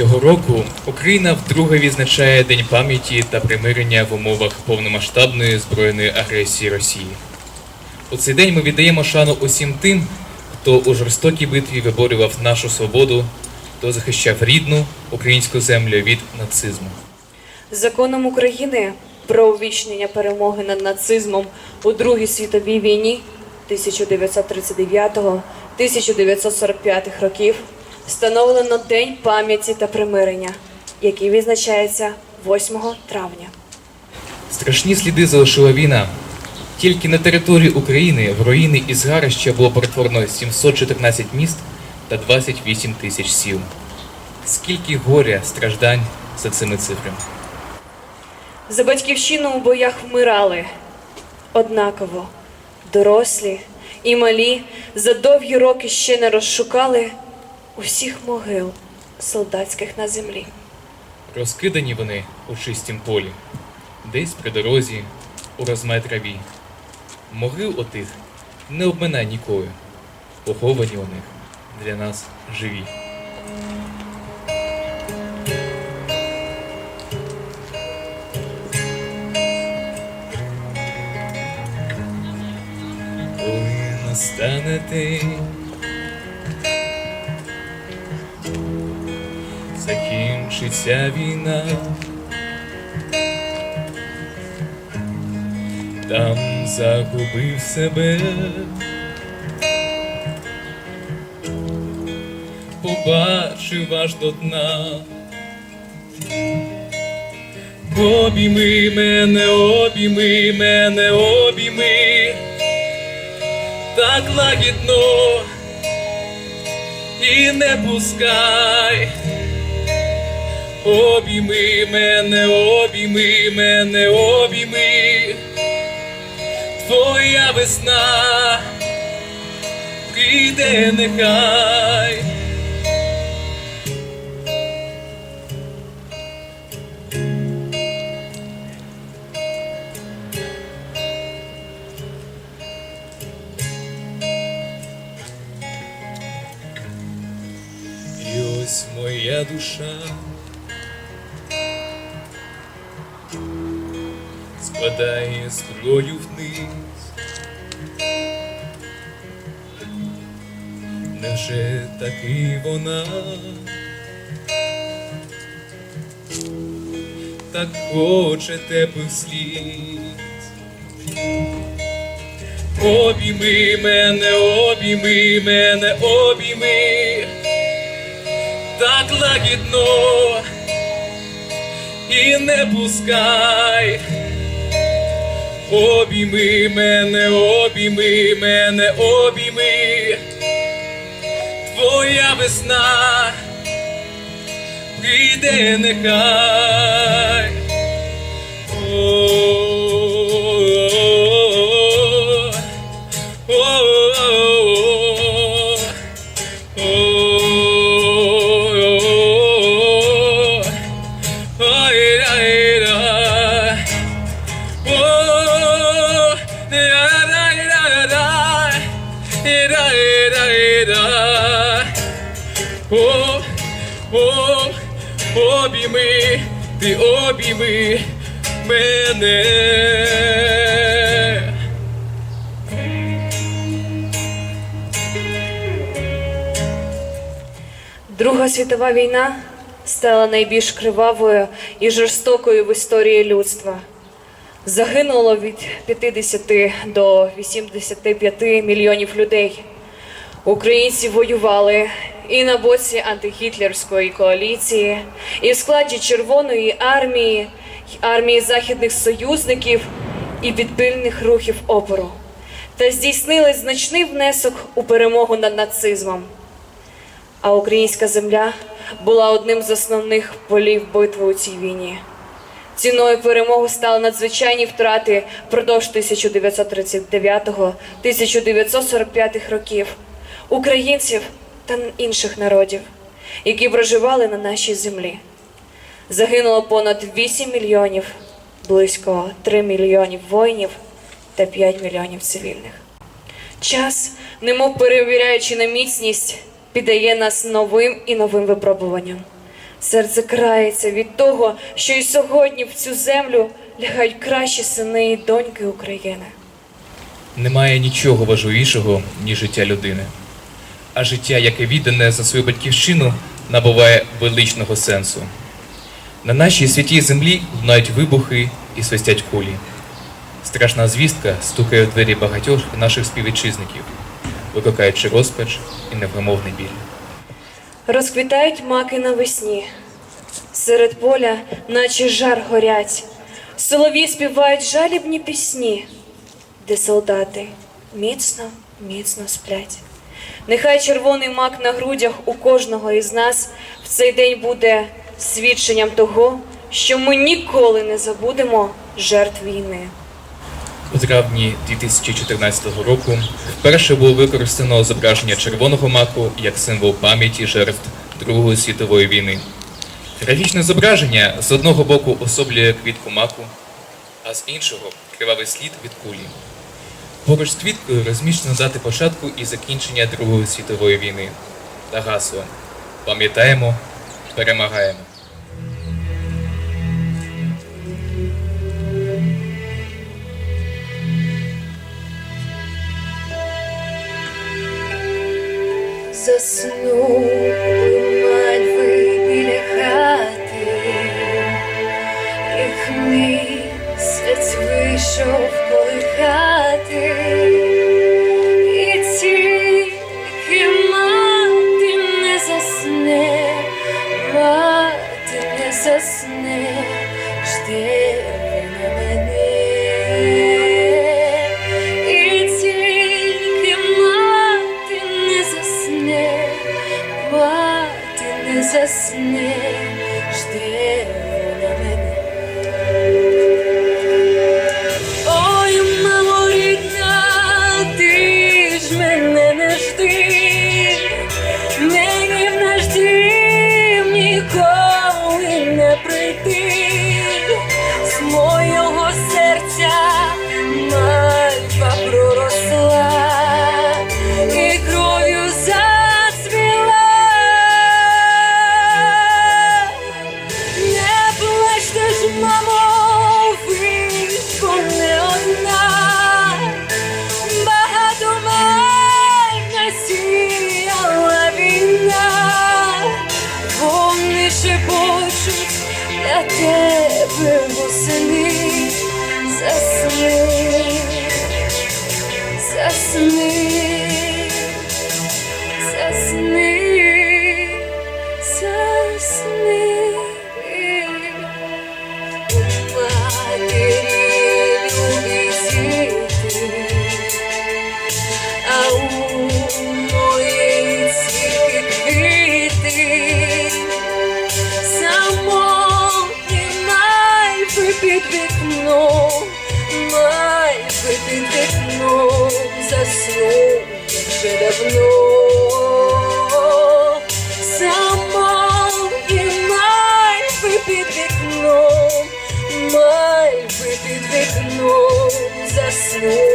Цього року Україна вдруге відзначає День пам'яті та примирення в умовах повномасштабної збройної агресії Росії. У цей день ми віддаємо шану усім тим, хто у жорстокій битві виборював нашу свободу, хто захищав рідну українську землю від нацизму. Законом України про увічнення перемоги над нацизмом у Другій світовій війні 1939-1945 років встановлено День пам'яті та примирення, який відзначається 8 травня. Страшні сліди залишила війна. Тільки на території України в руїни і згарища було перетворено 714 міст та 28 тисяч сіл. Скільки горя, страждань за цими цифрами. За батьківщину у боях вмирали однаково, дорослі і малі за довгі роки ще не розшукали усіх могил солдатських на землі. Розкидані вони у чистім полі, десь при дорозі, у розмай траві. Могил отих не обминай ніколи, поховані у них для нас живі. Коли настане день, закінчиться війна. Там загубив себе, побачив аж до дна. Обійми мене, обійми мене, обійми, так лагідно і не пускай. Обійми мене, обійми мене, обійми, твоя весна прийде нехай. Ось моя душа складає зброю вниз. Невже таки вона так хоче теплих сліз? Обійми мене, обійми мене, обійми, так лагідно і не пускай. Обійми мене, обійми мене, обійми, твоя весна прийде нехай. О, обійми мене. Друга світова війна стала найбільш кривавою і жорстокою в історії людства. Загинуло від 50 до 85 мільйонів людей. Українці воювали і на боці антигітлерської коаліції, і в складі Червоної армії, армії західних союзників і підпільних рухів опору, та здійснили значний внесок у перемогу над нацизмом. А українська земля була одним з основних полів битви у цій війні. Ціною перемоги стали надзвичайні втрати впродовж 1939-1945 років українців та інших народів, які проживали на нашій землі. Загинуло понад 8 мільйонів, близько 3 мільйонів воїнів та 5 мільйонів цивільних. Час, немов перевіряючи на міцність, піддає нас новим і новим випробуванням. Серце крається від того, що і сьогодні в цю землю лягають кращі сини і доньки України. Немає нічого важливішого, ніж життя людини. А життя, яке віддане за свою батьківщину, набуває величного сенсу. На нашій святій землі лунають вибухи і свистять кулі. Страшна звістка стукає в двері багатьох наших співвітчизників, викликаючи розпач і невгамовний біль. Розквітають маки навесні, серед поля, наче жар горять, солові співають жалібні пісні, де солдати міцно, міцно сплять. Нехай червоний мак на грудях у кожного із нас в цей день буде свідченням того, що ми ніколи не забудемо жертв війни. У травні 2014 року вперше було використано зображення червоного маку як символ пам'яті жертв Другої світової війни. Графічне зображення з одного боку особлює квітку маку, а з іншого кривавий слід від кулі. Поруч з квіткою розміщено дати початку і закінчення Другої світової війни. Та гасло. Пам'ятаємо, перемагаємо. Заснув заснув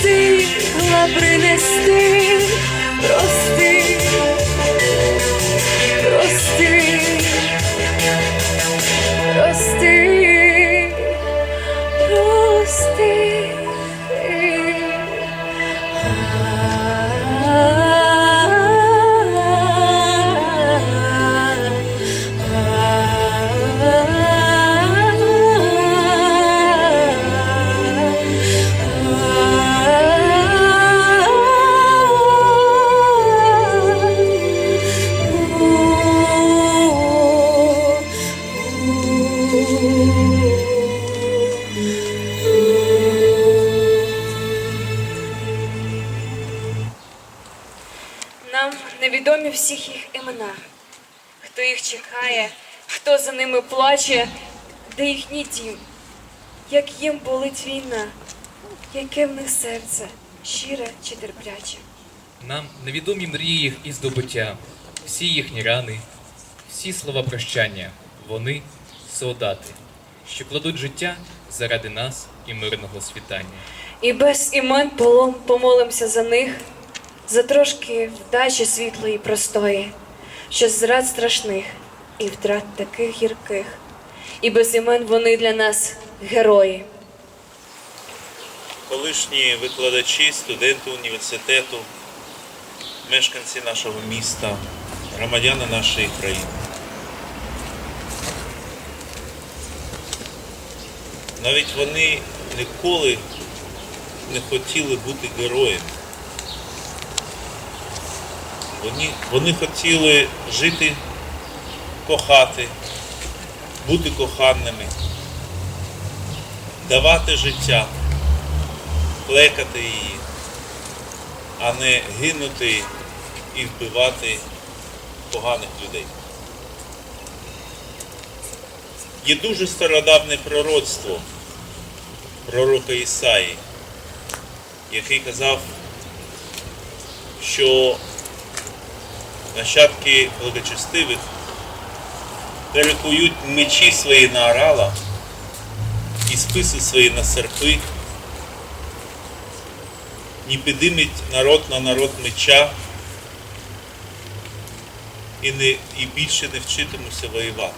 встигла принести, прости, відомі всіх їх імена. Хто їх чекає, хто за ними плаче, де їхній дім, як їм болить війна, яке в них серце, щире чи терпляче. Нам невідомі мрії їх і здобуття, всі їхні рани, всі слова прощання. Вони солдати, що кладуть життя заради нас і мирного світання. І без імен полом помолимося за них, за трошки вдачі світлої простої, що зрад страшних і втрат таких гірких. І без імен вони для нас герої. колишні викладачі, студенти університету, мешканці нашого міста, громадяни нашої країни. Навіть вони ніколи не хотіли бути героями. Вони, вони хотіли жити, кохати, бути коханими, давати життя плекати її, а не гинути і вбивати поганих людей. Є дуже стародавне пророцтво пророка Ісаї, який казав, що нащадки благочестивих перекують мечі свої на орала і списи свої на серпи, не підимить народ на народ меча і, не, і більше не вчитимуся воювати.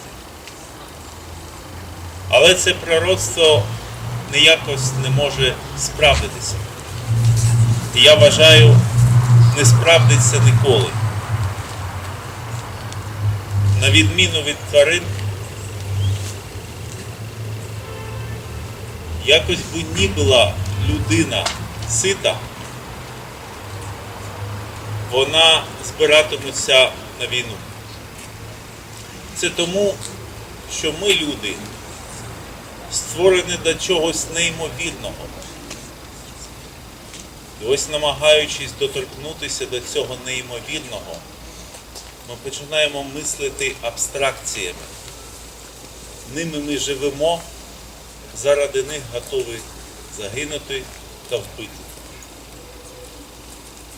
Але це пророцтво ніякось не може справдитися. І я вважаю, не справдиться ніколи. На відміну від тварин, якось би ні була людина сита, вона збиратиметься на війну. Це тому, що ми, люди, створені до чогось неймовірного. І ось намагаючись доторкнутися до цього неймовірного, ми починаємо мислити абстракціями. Ними ми живемо, заради них готові загинути та вбити.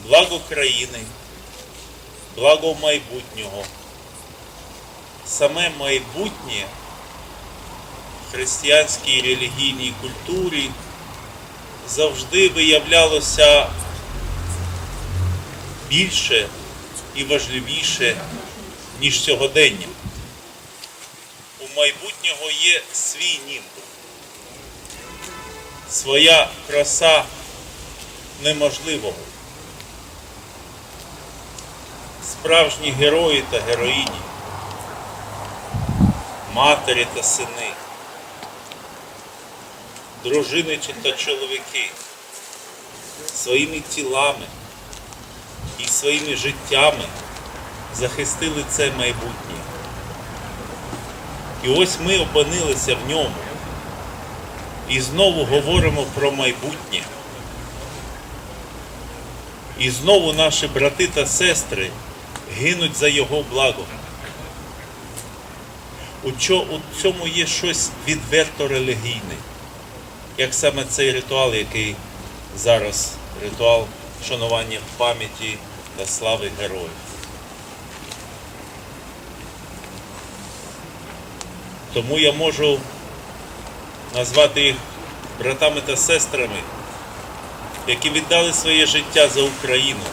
Благо країни, благо майбутнього. Саме майбутнє в християнській релігійній культурі завжди виявлялося більше і важливіше, ніж сьогодення. У майбутнього є свій німб, своя краса неможливого. Справжні герої та героїні, матері та сини, дружини та чоловіки. Своїми тілами і своїми життями захистили це майбутнє. І ось ми опинилися в ньому і знову говоримо про майбутнє. І знову наші брати та сестри гинуть за його благо. У цьому є щось відверто релігійне, як саме цей ритуал, який зараз ритуал шанування пам'яті та слави героїв. Тому я можу назвати їх братами та сестрами, які віддали своє життя за Україну.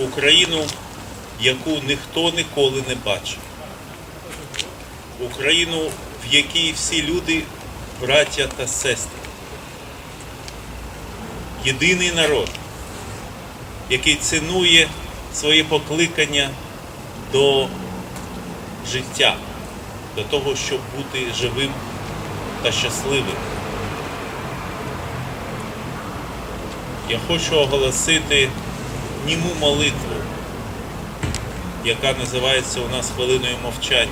Україну, яку ніхто ніколи не бачив. Україну, в якій всі люди браття та сестри. Єдиний народ, який цінує своє покликання до життя, до того, щоб бути живим та щасливим. Я хочу оголосити німу молитву, яка називається у нас хвилиною мовчання.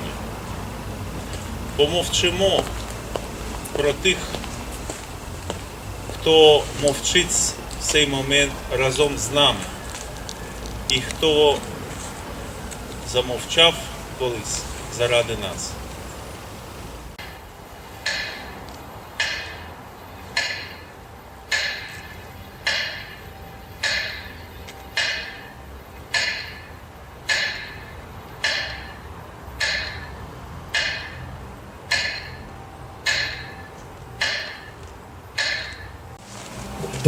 Помовчимо про тих, хто мовчить цей момент разом з нами. І хто замовчав колись заради нас.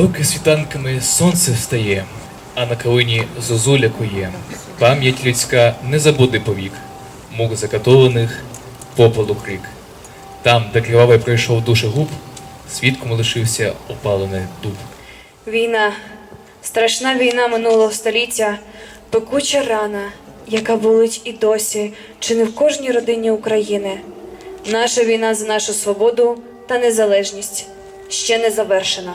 Доки світанками сонце встає, а на калині зозуля кує, пам'ять людська не забуде повік, мук закатованих, попелу крик. Там, де кривавий пройшов душегуб, свідком лишився опалений дуб. Війна, страшна війна минулого століття, пекуча рана, яка болить і досі, чи не в кожній родині України. Наша війна за нашу свободу та незалежність ще не завершена.